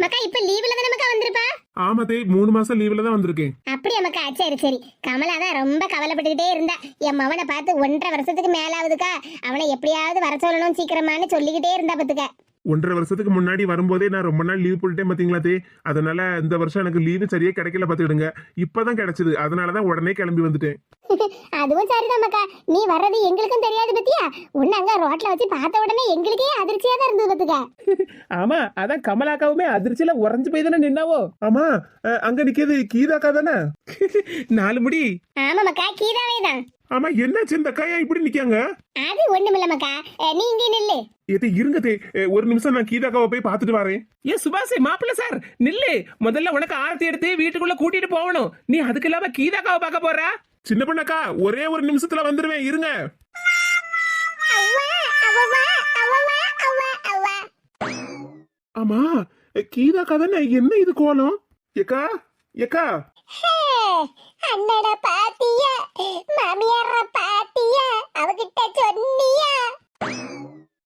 மக்கா இப்ப லீவ்ல தானே மக்கா வந்திருப்பா? ஆமா தே மூணு மாசம் லீவ்ல தான் வந்திருக்கேன். அப்படியா மக்கா சரி சரி. கமலா தான் ரொம்ப கவலைப்பட்டுக்கிட்டே இருந்தா. என் மவனை பார்த்து ஒன்றரை வருஷத்துக்கு மேலாவதுக்கா? அவனை எப்படியாவது வர சொல்லணும் சீக்கிரமான்னு சொல்லிக்கிட்டே இருந்தா பத்துக்க ஒன்றரை வருஷத்துக்கு முன்னாடி வரும்போதே நான் ரொம்ப நாள் லீவ் போட்டுட்டேன் பாத்தீங்களா தே? அதனால இந்த வருஷம் எனக்கு லீவு சரியா கிடைக்கல பாத்துக்கிடுங்க. இப்பதான் கிடைச்சது. அதனாலதான் உடனே கிளம்பி வந்துட்டேன். அதுவும் சரிதான் மக்கா நீ வர்றது எங்களுக்கும் தெரியாது பத்தியா? உன்னை அங்க ரோட்ல வச்சு பார்த்த உடனே எங்களுக்கே அதிர்ச்சியா தான் இருந்தது பத்துக்க. ஆமா அதான் கமலாக்காவுமே அதிர்ச்சியில உறைஞ்சு போய் தானே நின்னாவோ? ஆமா அங்க நிக்கிறது கீதாக்கா தானே? நாலு முடி. ஆமா மக்கா கீதாவே தான். ஆமா என்னாச்சு இந்த கையா? இப்படி நிக்காங்க அது ஒண்ணுமில்ல மக்கா அஹ், நீ இங்கே நில்லு. இது இருங்க தே. அஹ், ஒரு நிமிஷம் நான் கீதாக்காவை போய் பார்த்துட்டு வரேன். ஏ சுபாஷ் மாப்பிள்ள சார் நில்லு. முதல்ல உனக்கு ஆரத்தி எடுத்து வீட்டுக்குள்ள கூட்டிட்டு போகணும். நீ அதுக்கு இல்லாம கீதாக்காவை பார்க்க போறா? சின்ன பொண்ணக்கா ஒரே ஒரு நிமிஷத்துல வந்துருவேன். இருங்க. ஆமா கீதாக்கா தானே? என்ன இது கோலம்? ஏக்கா ஏக்கா. அண்ணட பாத்தியா? மாமியார பாத்தியா? அவகிட்ட சொன்னியா?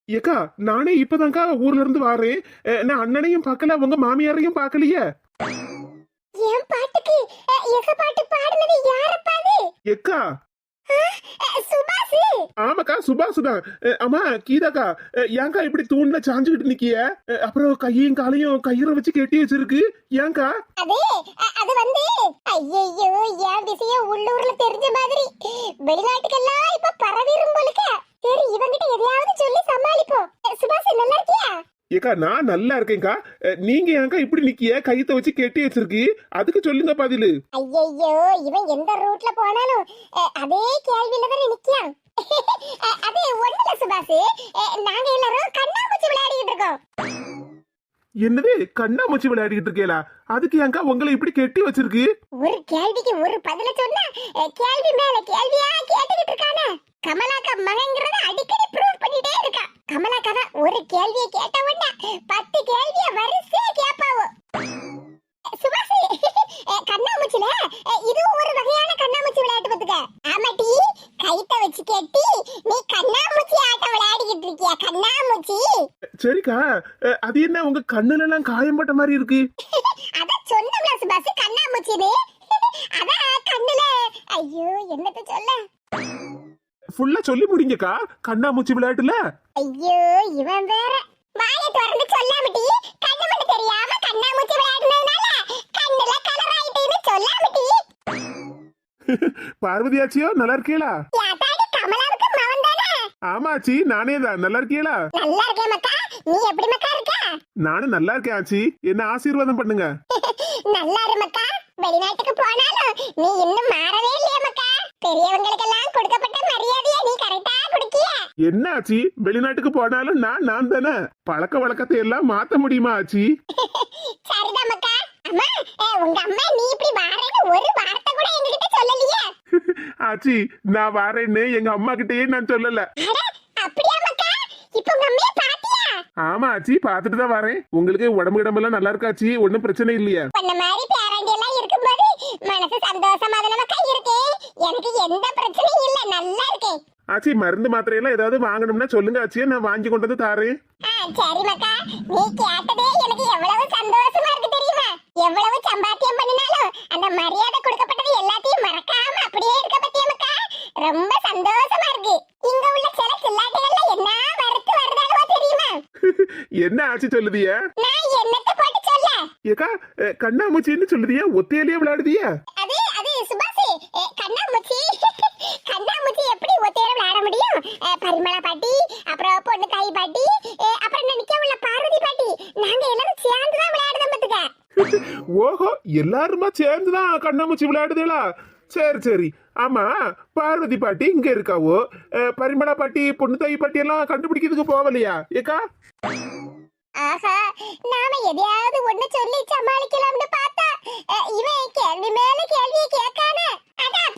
ஏக்கா நானே இப்பதான்க்கா ஊர்ல இருந்து வாரேன் நான் அண்ணனையும் பார்க்கல உங்க மாமியாரையும் பார்க்கலையே? என் பாட்டுக்கு எச பாட்டு பாடுனது யாரப்பா அது? ஏக்கா அஹ், சுபாஷ் ஆமாக்கா சுபாஷ் தான் அஹ், ஆமா கீதாக்கா ஏன்க்கா இப்படி தூண்ல சாஞ்சுக்கிட்டு நிக்கிய? அப்புறம் கையையும் காலையும் கயிறை வச்சு கட்டி வச்சிருக்கு. ஏன்க்கா அது அது வந்து ஐயையோ என் விஷயம் உள்ளூர்ல தெரிஞ்ச மாதிரி. வெளிநாட்டுக்கெல்லாம் இப்ப பரவிரும் போலுக்க. சரி இவங்கிட்ட எதையாவது சொல்லி சமாளிப்போம். சுபாஷ் நல்லா இருக்கியா? ஏக்கா நான் நல்லா இருக்கேன்க்கா. நீங்க ஏன்க்கா இப்படி நிக்கிய? கைத்தை வச்சு கட்டி வச்சிருக்கு. அதுக்கு சொல்லுங்க பதிலு. ஐயையோ இவன் எந்த ரூட்ல போனாலும் அதே கேள்வியில தானே நிக்கான் அஹ், அது ஒண்ணுல சுபாஷ். நாங்க எல்லாரும் கண்ணாமூச்சி விளையாடிட்டு இருக்கோம். என்னது? கண்ணாமூச்சி விளையாடிட்டு இருக்கேலா அதுக்கு ஏன்க்கா உங்களை இப்படி கெட்டி வச்சிருக்கு? ஒரு கேள்விக்கு ஒரு பதில சொன்னா கேள்வி மேல கேள்வியா கேட்டுக்கிட்டு இருக்கானே கமலாக்கா மகங்கிறத அடிக்கடி ப்ரூவ் பண்ணிட்டே இருக்கா. கமலாக்கா தான் ஒரு கேள்வியை கேட்ட உடனே பத்து கேள்விய வரிசையா கேட்பாவோ. அஹ், சுபாஷ் அஹ், கண்ணாமூச்சில அஹ், இதுவும் ஒரு வகையான கண்ணாமூச்சி விளையாட்டு பத்துக்க ஆமாட்டி கைத்த வச்சு கேட்டி நீ கண்ணாமூச்சி ஆட்டம் விளையாடிக்கிட்டு இருக்கியா கண்ணாமூச்சி சரிக்கா. அது என்ன உங்க கண்ணுல எல்லாம் காயம்பட்ட மாதிரி இருக்கு? அதான் சொன்னோம்ல சுபாஷ் கண்ணாமூச்சின்னு. அதான் கண்ணுல. ஐயோ என்னத்த சொல்ல? ஃபுல்லா சொல்லி முடிங்கக்கா கண்ணாமூச்சி விளையாட்டுல. ஐயோ இவன் வேற. வாயை திறந்து சொல்லாமட்டி கண்ணு மட்டும் தெரியாம கண்ணாமூச்சி விளையாடுனதுனால கண்ணுல கலர் ஆயிட்டேன்னு சொல்லாமட்டி. பார்வதியாச்சியோ நல்லா இருக்கீங்களா கமலாவுக்கு மவன் தானே ஆமாச்சி நானே தான் நல்லா இருக்கீங்களா நல்லா இருக்கேன் மக்கா. நீ எப்படி மக்கா இருக்க? நானும் நல்லா இருக்கேன் ஆச்சி. என்ன ஆசீர்வாதம் பண்ணுங்க. நல்லா இரு மக்கா. வெளிநாட்டுக்கு போனாலும் நீ இன்னும் மாறவே இல்லையா மக்கா. பெரியவங்களுக்கெல்லாம் கொடுக்கப்பட்ட மரியாதையை நீ கரெக்டா கொடுக்கிய. என்ன ஆச்சி? வெளிநாட்டுக்கு போனாலும் நான் நான் தானே? பழக்க வழக்கத்தை எல்லாம் மாத்த முடியுமா ஆச்சி? சரிதான் மக்கா. அம்மா உங்க அம்மா நீ இப்படி வாரேன்னு ஒரு வார்த்தை கூட எங்ககிட்ட சொல்லலையே. ஆச்சி நான் வரேன்னு எங்க அம்மா கிட்டயே நான் சொல்லல. அப்படியா மக்கா? இப்ப உங்க பாத்தியா ஆமா ஆச்சி பாத்துட்டு தான் வரேன். உங்களுக்கு உடம்பு கிடம்பெல்லாம் நல்லா இருக்காச்சி ஒன்னும் பிரச்சனை இல்லையா? உன்ன மாதிரி பேரண்டி எல்லாம் இருக்கும்போது மனசு சந்தோஷமா தானே மக்கா இருக்கு எனக்கு எந்த பிரச்சனையும் இல்ல நல்லா இருக்கேன். ஆச்சி மருந்து மாத்திரையெல்லாம் ஏதாவது வாங்கணும்னா சொல்லுங்க ஆச்சி. நான் வாங்கி கொண்டு வந்து தாரேன். சரி மக்கா. நீ கேட்டதே எனக்கு எவ்வளவு சந்தோஷமா இருக்கு தெரியுமா? எவ்வளவு சம்பாத்தியம் பண்ணினாலும் அந்த மரியாதை கொடுக்கப்பட்டது எல்லாத்தையும் மறக்காம அப்படியே இருக்க பத்தியா மக்கா? ரொம்ப சந்தோஷமா இருக்கு. இங்க உள்ள சில சில்லாட்டிகள்ல என்ன வறுத்து வருதாலோ தெரியுமா? என்ன ஆச்சி சொல்லுதிய? நான் என்னத்த போட்டு சொல்ல? ஏக்கா கண்ணாமூச்சின்னு சொல்லுதிய? ஒத்தையிலேயே விளையாடுதிய? அது அது சுபாஷ் கண்ணாமூச்சி. கண்ணாமூச்சி எப்படி ஒத்தையில விளையாட முடியும்? பரிமளா பாட்டி அப்புறம் பொண்ணு தாய் பாட்டி அப்புறம் நினைக்க உள்ள பார்வதி பாட்டி. நாங்க எல்லாரும் சேர்ந்து தான் விளையாடுதோம் பத்துக்க. ஓஹோ எல்லாருமா சேர்ந்துதான் கண்ணாமூச்சி விளையாடுதேலா சரி சரி. ஆமா பார்வதி பாட்டி இங்க இருக்காவோ? அஹ், பரிமளா பாட்டி பொண்ணுத்தாய் பாட்டி எல்லாம் கண்டுபிடிக்கிறதுக்கு போகலையா? ஏக்கா? ஆஹா நாம எதையாவது ஒண்ணு சொல்லி சமாளிக்கலாம்னு பார்த்தா இவன் கேள்வி மேல கேள்வியை கேட்கானே. அதான்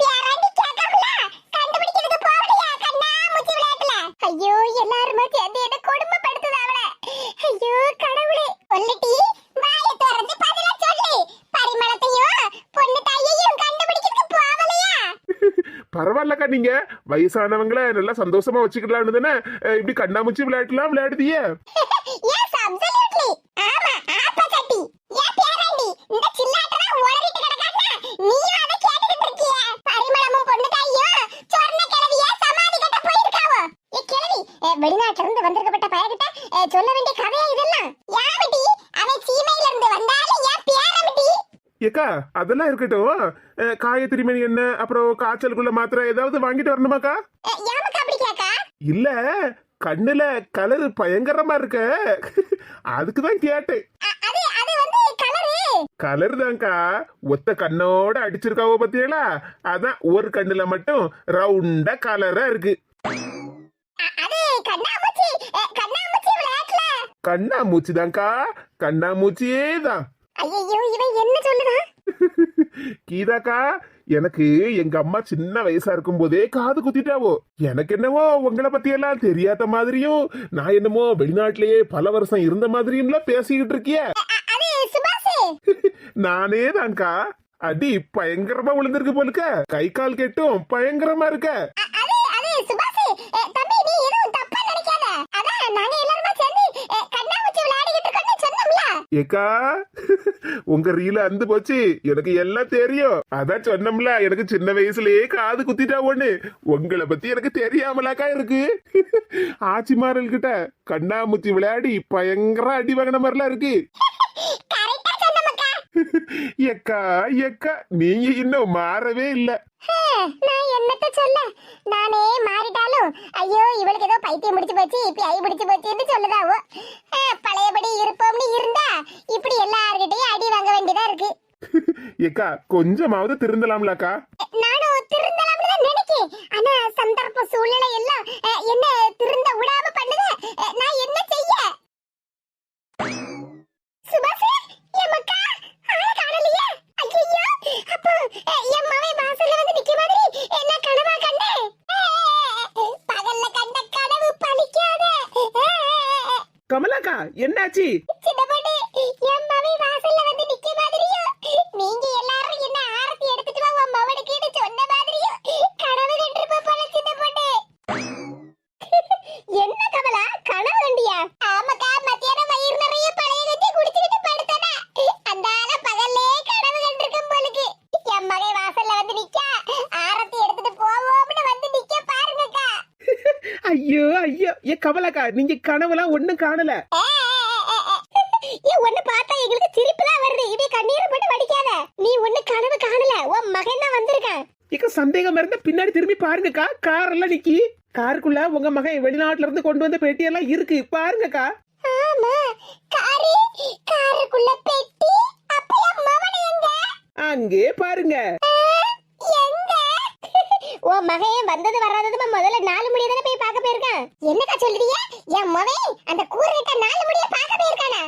பரவாயில்லக்கா நீங்க. வயசானவங்கள நல்லா சந்தோஷமா வச்சுக்கலாம்னு தானே இப்படி கண்ணாமூச்சி விளையாட்டுலாம் விளையாடுதியே வெளிநாட்டிலிருந்து வந்திருக்கப்பட்ட பயக்கிட்ட சொல்ல வேண்டிய கதையா இதெல்லாம்? ஏக்கா அதெல்லாம் இருக்கட்டும். அஹ், காயத்ரி மணி என்ன அப்புறம் காய்ச்சலுக்குள்ள மாத்திரை ஏதாவது வாங்கிட்டு வரணுமாக்கா? இல்ல கண்ணுல கலர் பயங்கரமா இருக்க. அதுக்குதான் கேட்டேன். கலரு தான்க்கா. ஒத்த கண்ணோட அடிச்சிருக்காவோ பத்தியலா அதான் ஒரு கண்ணுல மட்டும் ரவுண்டா கலரா இருக்கு. கண்ணாமூச்சி தான்க்கா. கண்ணாமூச்சியே தான். ஐயோ இவன் என்ன சொல்லுதான் கீதாக்கா எனக்கு எங்க அம்மா சின்ன வயசா இருக்கும் போதே காது குத்திட்டாவோ? எனக்கு என்னவோ உங்களை பத்தி எல்லாம் தெரியாத மாதிரியும் நான் என்னமோ வெளிநாட்டிலேயே பல வருஷம் இருந்த மாதிரியும்லாம் பேசிக்கிட்டு இருக்கிய. நானே தான்க்கா. அடி பயங்கரமா விழுந்திருக்கு போலுக்க. கை கால் கெட்டும் பயங்கரமா இருக்க அ- அது அது சுபாஷ் அஹ், தம்பி நீ எதுவும் தப்பா நினைக்காத அதான் நாங்க எல்லாருமா சேர்ந்து அஹ், கண்ணாமூச்சி விளையாடிக்கிட்டு இருக்கோம்னு சொன்னோம்ல ஏக்கா உங்க ரீல அந்து போச்சு. எனக்கு எல்லாம் தெரியும். அதான் சொன்னோம்ல எனக்கு சின்ன வயசுலயே காது குத்திட்டா ஒண்ணு. உங்களை பத்தி எனக்கு தெரியாமலாக்கா இருக்கு. ஆச்சிமாரல் கிட்ட கண்ணாமூச்சி விளையாடி பயங்கர அடி வாங்கின மாதிரிலாம் இருக்கு. எக்கா எக்கா நீங்க இன்னும் மாறவே இல்ல. நான் என்னத்த சொல்ல? நானே மாறிட்டாலும் ஐயோ இவளுக்கு ஏதோ பைத்தியம் முடிச்சு போச்சு இப்ப ஐ முடிச்சு போச்சுன்னு சொல்லுதாவோ? பழையபடி இருப்போம்னு இருந்தா இப்படி எல்லார்கிட்டயும் அடி வாங்க வேண்டியதா இருக்கு. எக்கா கொஞ்சமாவது திருந்தலாம்லக்கா. நானும் திருந்தலாம்னு தான் நினைக்கேன். ஆனா சந்தர்ப்ப சூழ்நிலை எல்லாம் என்ன திருந்த விடாம பண்ணுது அஹ், நான் என்ன செய்ய சுபாஷ் எமக்கா ஆள காணலையே ஐயோ அப்போ அஹ், என் மகன் வாசல்ல வந்து நிக்க மாதிரி அஹ், நான் கனவா கண்டேன் அஹ், பகல்ல கண்ட கனவு பலிக்காத அஹ், கமலாக்கா என்னாச்சு சின்ன பொண்ணு என் மகன் வாசல்ல வந்து நிக்க மாதிரியும் நீங்க எல்லாரும் என்ன ஆரத்தி எடுத்துட்டு வா உன் மவனுக்குன்னு சொன்ன மாதிரியும் கனவு கண்டிருப்ப போல சின்ன பொண்ணு என்ன கமலா கனவு கண்டியா ஆமாக்கா மத்தியானம் வயிறு நிறைய பழைய கஞ்சி குடிச்சிட்டு படுத்தனா அந்த ஆள பகல்லே கனவு கண்டிருக்கும் போலுக்கு என் மகன் வாசல்ல வந்து நிக்க ஆரத்தி எடுத்துட்டு போவோம்னு வந்து நிக்க பாருங்கக்கா. ஐயோ ஐயோ ஏ கமலாக்கா நீங்க கனவுலாம் ஒண்ணும் காணல ஏ ஒண்ணு பார்த்தா எங்களுக்கு சிரிப்பு தான் வருது இதே கண்ணீர் போட்டு வடிக்காத நீ ஒண்ணு கனவு காணல உன் மகன் தான் வந்திருக்கான் இக்க சந்தேகம் இருந்தா பின்னாடி திரும்பி பாருங்கக்கா கார் எல்லாம் நிக்கி. காருக்குள்ள உங்க மகன் வெளிநாட்டுல இருந்து கொண்டு வந்த பெட்டியெல்லாம் இருக்கு. பாருங்கக்கா. ஆமா காரு காருக்குள்ள பெட்டி அப்ப என் மவன் எங்க? அங்கே பாருங்க. எங்க? உன் மகன் வந்தது வராதது முதல்ல நாலு முடிய தானே போய் பார்க்க போயிருக்கான்? என்னக்கா சொல்றீங்க? என் மகன் அந்த கூறுகிட்ட நாலு முடிய பார்க்க போயிருக்கானா?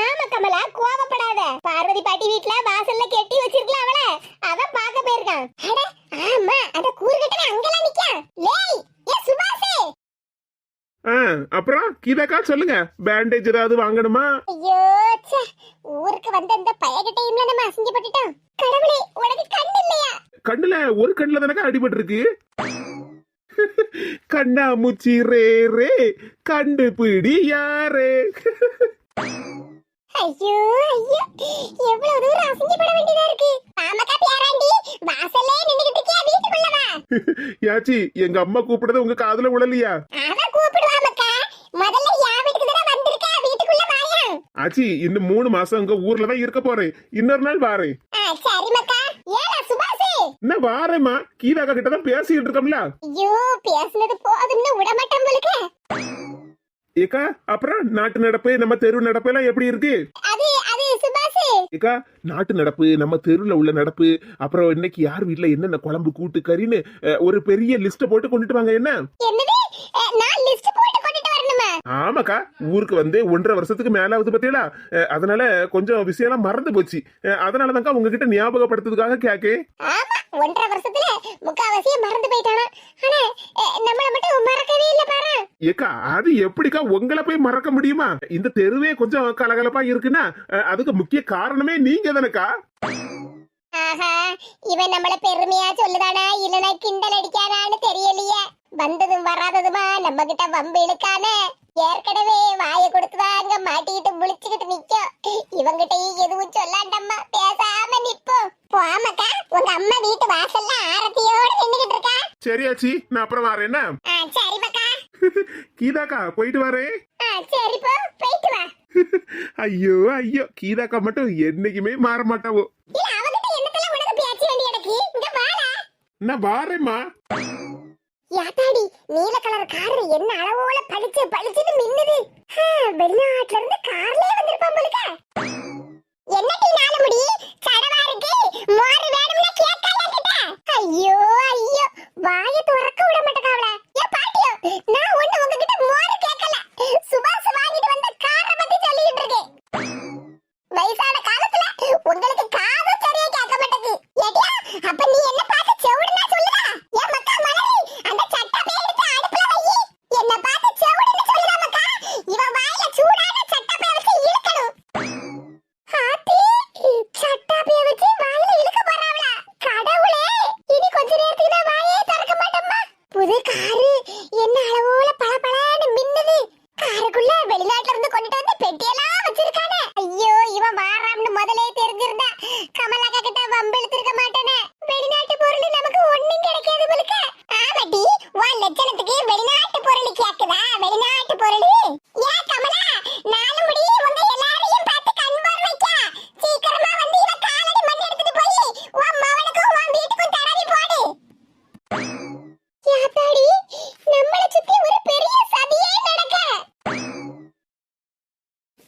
ஆமா கமலா கோவப்படாத. பார்வதி பாட்டி வீட்ல வாசல்ல கெட்டி வச்சிருக்கலாம் அவள. அவன் பார்க்க போயிருக்கான். அட ஆமா அந்த கூறுகிட்ட அங்கெல்லாம் நிக்கான் லேய் ஏ சுபாஷே. ஆ, அப்புறம் கீதாக்கா சொல்லுங்க பேண்டேஜ் ஏதாவது வாங்கணுமா? ஐயோ ச்சே ஊருக்கு வந்த இந்த பயகிட்டையும்ல நம்ம அசிங்கப்பட்டுட்டோம். கடவுளே உனக்கு கண் இல்லையா? கண்ணுல ஒரு கண்ணுல தானக்கா அடிபட்டு இருக்கு கண்ணாமூச்சி ரே ரே கண்டுபிடி யாரே? ஐயோ ஐயோ. எவ்வளவு தூரம் அசிங்கப்பட வேண்டியதா இருக்கு? ஆமாக்கா பேராண்டி வாசல்லே நின்னுகிட்டு இருக்கியா வீட்டுக்குள்ள வா யாச்சி எங்க அம்மா கூப்பிடுறது உங்க காதுல விழலையா? அத கூப்பிடுவாமக்கா முதல்ல யா வீட்டுக்கு தானே வந்திருக்கா? வீட்டுக்குள்ள வாயா. ஆச்சி இன்னும் மூணு மாசம் உங்க ஊர்ல தான் இருக்க போறேன் இன்னொரு நாள் வாரேன் ஆ சரிமக்கா ஏல சுபாஷே. என்ன வாரேம்மா? கீதாக்கா கிட்ட தான் பேசிக்கிட்டு இருக்கோம்ல. ஐயோ பேசுனது போதும்னு விடமாட்டோம் உங்களுக்கு ஏக்கா அப்புறம் நாட்டு நடப்பு நம்ம தெரு நடப்பு எல்லாம் எப்படி இருக்கு? ஏக்கா நாட்டு நடப்பு நம்ம தெருவுல உள்ள நடப்பு அப்புறம் இன்னைக்கு யார் வீட்ல என்னென்ன குழம்பு கூட்டு கறின்னு ஒரு பெரிய லிஸ்ட போட்டு கொண்டுட்டு வாங்க என்ன? ஆமாக்கா ஊருக்கு வந்து ஒன்றரை வருஷத்துக்கு மேல ஆகுது பத்தியலா அதனால கொஞ்சம் விஷயம்லாம் மறந்து போச்சு. அதனாலதான்க்கா உங்ககிட்ட ஞாபகப்படுத்துறதுக்காக கேக்கே ஒன்றரை வருஷத்துல முக்காவாசிய மறந்து போயிட்டானா? ஆனா நம்மள மட்டும் மறக்கவே இல்ல பாரு. ஏக்கா அது எப்படிக்கா உங்களை போய் மறக்க முடியுமா? இந்த தெருவே கொஞ்சம் கலகலப்பா இருக்குன்னா அதுக்கு முக்கிய காரணமே நீங்க தானக்கா. ஆஹா இவன் நம்மள பெருமையா சொல்லுதானா? இல்லனா கிண்டல் அடிக்கானான்னு தெரியலையே. வந்ததும் வராததுமா நம்ம கிட்ட வம்பு இழுக்கானே ஏற்கனவே வாயை கொடுத்துதாங்க மாட்டிக்கிட்டு முழிச்சுக்கிட்டு நிக்கும் இவங்கிட்டயும் எதுவும் சொல்லாண்டம்மா பேசாம நிப்போம் போமாக்கா உங்க அம்மா வீட்டு வாசல்ல ஆரத்தியோட நின்னுகிட்டு இருக்கா. சரியாச்சி நான் அப்புறம் வரேன் என்ன? ஆ சரிமாக்கா. கீதாக்கா போயிட்டு வரேன் சரி போ போயிட்டு வா. ஐயோ ஐயோ கீதாக்கா மட்டும் என்னைக்குமே மாற மாட்டாவோ. இல்ல அவகிட்ட என்னத்தெல்லாம் உனக்கு பேச்ச வேண்டி எனக்கு? இங்க வாடா. நான் வாரேம்மா. யாத்தாடி நீல கலர் கார் என்ன அளவோல பளிச்சு பளிச்சுன்னு மின்னுது? வெளிநாட்டுல இருந்து கார்லயே வந்திருப்பான் போலுக்க. என்னடி நாலு முடி? சடவா இருக்கு. மோர் வேணும்னா கேட்காத கிட்ட? ஐயோ ஐயோ. வாய துறக்க விட மாட்டேக்காவல. ஏ பாட்டியோ நான் ஒண்ணு உங்ககிட்ட மோர் கேட்கல. சுபாஷ் வாங்கிட்டு வந்த கார பத்தி சொல்லிட்டு இருக்கேன் வயசான காலத்துல உங்களுக்கு காதும் சரியா கேட்க மாட்டேங்குது ஏடியா அப்ப நீ என்ன பார்த்து செவுடுனா சொல்லுடா ஏன் மக்கா மலரி அந்த சட்டப்பை எடுத்து அடுப்புல வை என்ன பார்த்து செவுடுன்னு சொல்லுடா மக்கா இவன் வாயில சூடான சட்டப்பை வச்சு இழுக்கணும் ஆத்தி சட்டப்பை வச்சு வாயில இழுக்க போறாவளா கடவுளே இனி கொஞ்ச நேரத்துக்கு நான் வாயே திறக்க மாட்டேம்மா புது காரு என்ன அளவோல பளபளன்னு மின்னுது காருக்குள்ள வெளிநாட்டுல இருந்து கொண்டுட்டு வந்து பெட்டியெல்லாம் வச்சிருக்கானே ஐயோ இவன் வாராம்னு முதலே தெரிஞ்சிருந்தா கமலாக்கா கிட்ட வம்பு இழுத்திருக்க மாட்டேனே வெளிநாட்டு பொருள் நமக்கு ஒண்ணும் கிடைக்காது போலுக்க ஆமாட்டி உன் லட்சணத்துக்கு வெளிநாட்டு பொருள் கேக்குதா வெளிநாட்டு பொருள் ஏன் கமலா நாலு முடி உங்க எல்லாரையும் பார்த்து கண் போர் வைக்க சீக்கிரமா வந்து இவ காலடி மண் எடுத்துட்டு போய் உன் மவனுக்கும் உன் வீட்டுக்கும் தடவி போடு யாத்தாடி நம்மள சுத்தி ஒரு பெரிய சதியே நடக்க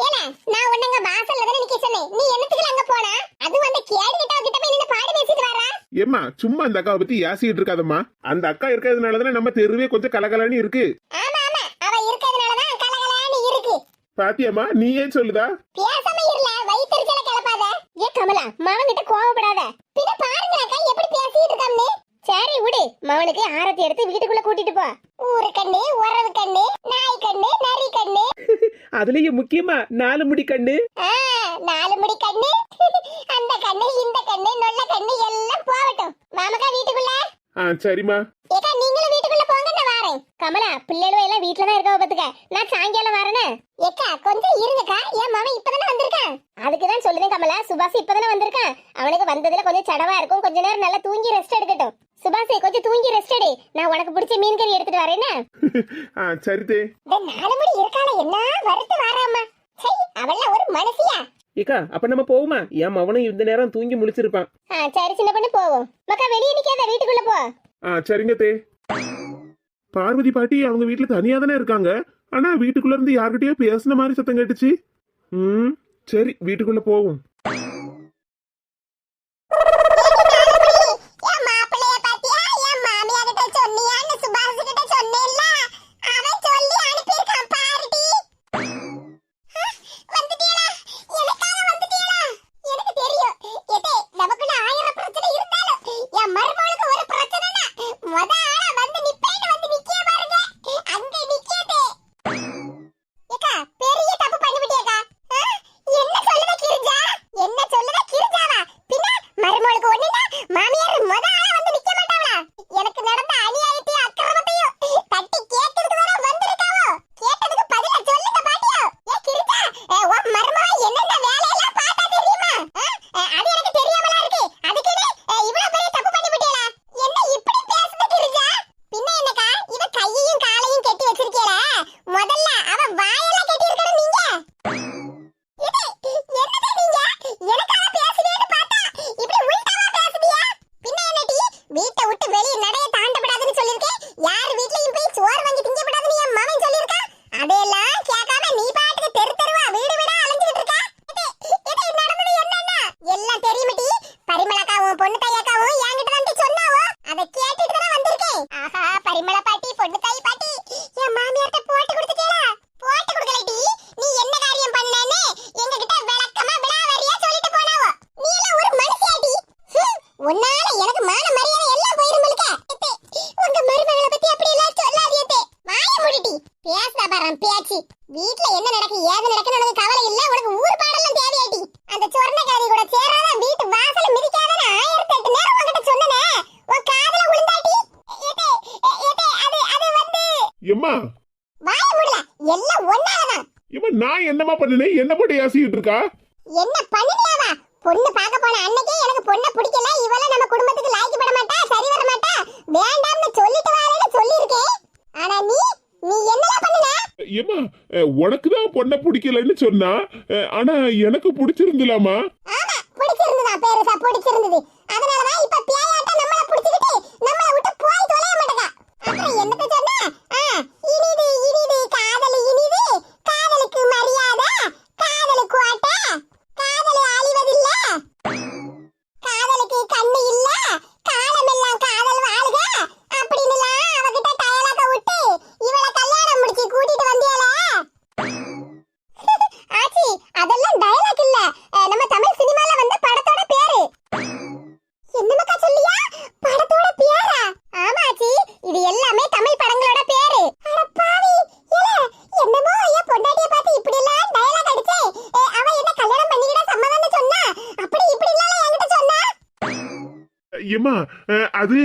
ஏல நான் உன்னங்க வாசல்ல தானே நிக்க சொன்னேன் நீ என்னத்துக்கு அங்க போனா அது அந்த கேடு கிட்ட கிட்ட போய் நின்னு பாடு பேசிட்டு வரா ஏம்மா சும்மா அந்த அக்காவை பத்தி யாசிட்டு இருக்காதம்மா. அந்த அக்கா இருக்கிறதுனால தானே நம்ம தெருவே கொஞ்சம் கலகலன்னு இருக்கு. ஆமா ஆமா. அவ இருக்கிறதுனால தான் கலகலான்னு இருக்கு. பாத்தியம்மா நீ ஏன் சொல்லுதா? பேசாம இருல வயிற்றுச்சல கிளப்பாத. ஏ கமலா மவன் கிட்ட கோவப்படாத. பின்ன பாருங்க அக்கா எப்படி பேசிட்டு இருக்கான்னு. சரி விடு. மவனுக்கு ஆரத்தி எடுத்து வீட்டுக்குள்ள கூட்டிட்டு போ. ஊரு கண்ணு உறவு கண்ணு. அதுலயும் முக்கியமா நாலு முடி கண்ணு. நாலு முடி கண்ணு. அந்த கண்ணு இந்த கண்ணு நொல்ல கண்ணு எல்லாம் போகட்டும். மாமக்கா வீட்டுக்குள்ள. ஆ சரிம்மா. ஏக்கா நீங்களும் வீட்டுக்குள்ள போங்க வரேன் கமலா பிள்ளைகளும் எல்லாம் வீட்டுல தான் இருக்க பாத்துக்க. நான் சாயங்காலம் வரேனே. ஏக்கா கொஞ்சம் இருங்கக்கா. என் மவன் இப்பதானே வந்திருக்கான். அதுக்கு தான் சொல்லுதேன் கமலா சுபாஷ் இப்பதானே வந்திருக்கான். அவனுக்கு வந்ததுல கொஞ்சம் சடவா இருக்கும். கொஞ்ச நேரம் நல்லா தூங்கி ரெஸ்ட் எடுக்கட்டும். சுபாஷ் கொஞ்சம் தூங்கி ரெஸ்ட் எடு. நான் உனக்கு பிடிச்ச மீன் கறி எடுத்துட்டு வரேன்னு ஆ சரிதே நாலு மணி இருக்கால என்ன வருத்து வாராமா. அவள ஒரு மனசியா ஏக்கா அப்ப நம்ம போவோமா? என் மவனும் இந்த நேரம் தூங்கி முழிச்சிருப்பான். ஆ சரி சின்ன பொண்ணு போவோம். மக்கா வெளியே நிக்காத வீட்டுக்குள்ள போ. ஆ சரிங்க தே. பார்வதி பாட்டி அவங்க வீட்டுல தனியா தானே இருக்காங்க? ஆனா வீட்டுக்குள்ள இருந்து யார்கிட்டயோ பேசின மாதிரி சத்தம் கேட்டுச்சு. ம் சரி வீட்டுக்குள்ள போவோம். எல்லாம் ஒன்னாலதான் இவ நான் என்னம்மா பண்ணினேன் என்ன போட்டு யாசிக்கிட்டு இருக்கா? என்ன பண்ணினியாவா பொண்ணு பார்க்க போன அன்னைக்கே எனக்கு பொண்ணை பிடிக்கல. இவள நம்ம குடும்பத்துக்கு லாய்க்கப்பட மாட்டா சரி வர மாட்டா? வேண்டாம்னு சொல்லிட்டு வரேன்னு சொல்லியிருக்கேன் ஆனா நீ நீ என்னடா பண்ணுன? ஏமா உனக்கு தான் பொண்ணை பிடிக்கலன்னு சொன்னா ஆனா எனக்கு பிடிச்சிருந்துலாமா? ஆமா பிடிச்சிருந்ததா பேருசா பிடிச்சிருந்தது. அதனாலதான் இப்ப பேயாட்ட நம்மள பிடிச்சிக்கிட்டு நம்மள விட்டு போய் தொலைய மாட்டேங்க அப்புறம் என்னத்த சொன்ன? இனிது இனிது காதல் இனிது. காதலுக்கு மரியாதை காதலுக்கு ஏமா அது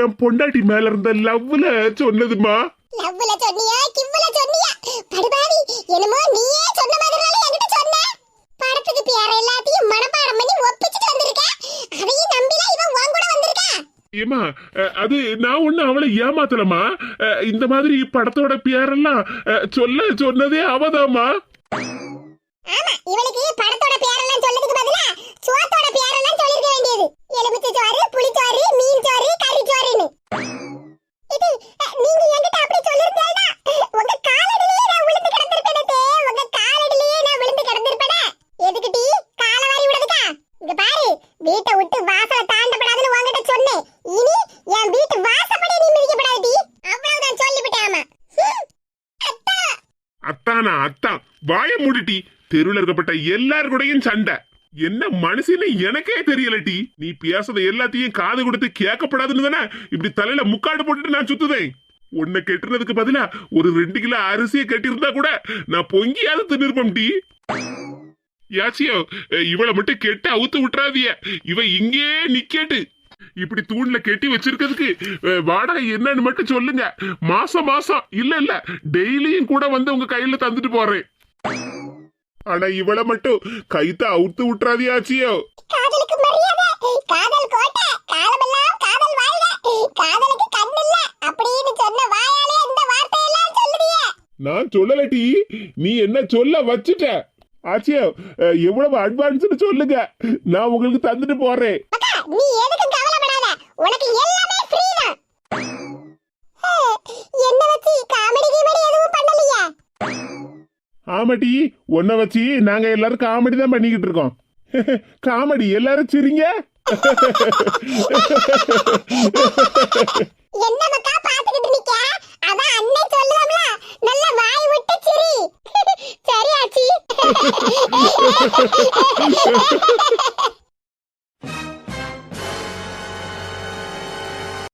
என் பொண்டாட்டி மேல இருந்த லவ்ல சொன்னதுமா லவ்ல சொன்னியா கிவ்ல சொன்னியா? படுபாவி என்னமோ நீயே சொன்ன மாதிரினால என்கிட்ட சொன்ன? படத்துக்கு பேர எல்லாத்தையும் மனப்பாடம் பண்ணி ஒப்பிச்சுட்டு வந்திருக்க. அதையும் நம்பிலாம் இவன் உன் கூட வந்திருக்கா. ஏமா அது நான் ஒண்ணு அவளை ஏமாத்தலமா இந்த மாதிரி படத்தோட பேரெல்லாம் சொல்ல சொன்னதே அவதாமா ஆமா இவளுக்கு படத்தோட பேரெல்லாம் சொல்லதுக்கு பதிலா சோத்தோட பேரெல்லாம் சொல்லிருக்க வேண்டியது. எலுமிச்சை சோறு புளிச்சோறு மீன் சோறு கறி சோறுன்னு. இது நீங்க என்கிட்ட அப்படி சொல்லிருந்தீங்கன்னா உங்க காலடியிலேயே நான் விழுந்து கிடந்திருப்பேனே உங்க காலடியிலேயே நான் விழுந்து கிடந்திருப்பேனே. எதுக்கு டீ? கால வாரி விடுதுக்கா இங்க பாரு வீட்டை விட்டு வாசல தாண்டப்படாதுன்னு உங்ககிட்ட சொன்னேன். இனி என் வீட்டு வாசப்படி நீ மிதிக்கப்படாது டீ. அவ்வளவுதான் சொல்லிவிட்டேன் ஆமா. ஹம். அத்தா. அத்தானா அத்தான் வாய முடிட்டி தெருவில் இருக்கப்பட்ட எல்லாருக்கூடையும் சண்டை. என்ன மனுஷன்னு எனக்கே தெரியல டி. நீ பேசுறத எல்லாத்தையும் காது கொடுத்து கேட்கப்படாதுன்னு தானே? இப்படி தலையில முக்காடு போட்டுட்டு நான் சுத்துதேன் உன்னை கெட்டுறதுக்கு பதிலா ஒரு ரெண்டு கிலோ அரிசியை கட்டியிருந்தா கூட நான் பொங்கியாவது தின்னிருப்பேன் டி. யாச்சியோ இவளை மட்டும் கெட்டு அவுத்து விட்டுறாதிய இவ இங்கே நிக்கேட்டு. இப்படி தூண்ல கெட்டி வச்சிருக்கிறதுக்கு வாடகை என்னன்னு மட்டும் சொல்லுங்க. மாசம் மாசம். இல்ல இல்ல. டெய்லியும் கூட வந்து உங்க கையில தந்துட்டு போறேன். ஆனா இவளை மட்டும் கைத்த அவுத்து விட்டுறாதியாச்சியோ நான் சொல்லலடி நீ என்ன சொல்ல வச்சுட்ட? ஆச்சியோ எவ்வளவு அட்வான்ஸ்னு சொல்லுங்க நான் உங்களுக்கு தந்துட்டு போறேன். ஆமாட்டி உன்னை வச்சு நாங்க எல்லாரும் காமெடி தான் பண்ணிக்கிட்டு இருக்கோம். காமெடி எல்லாரும் சிரிங்க. என்ன மக்கா பாத்துக்கிட்டு நிக்க? சரியாச்சி.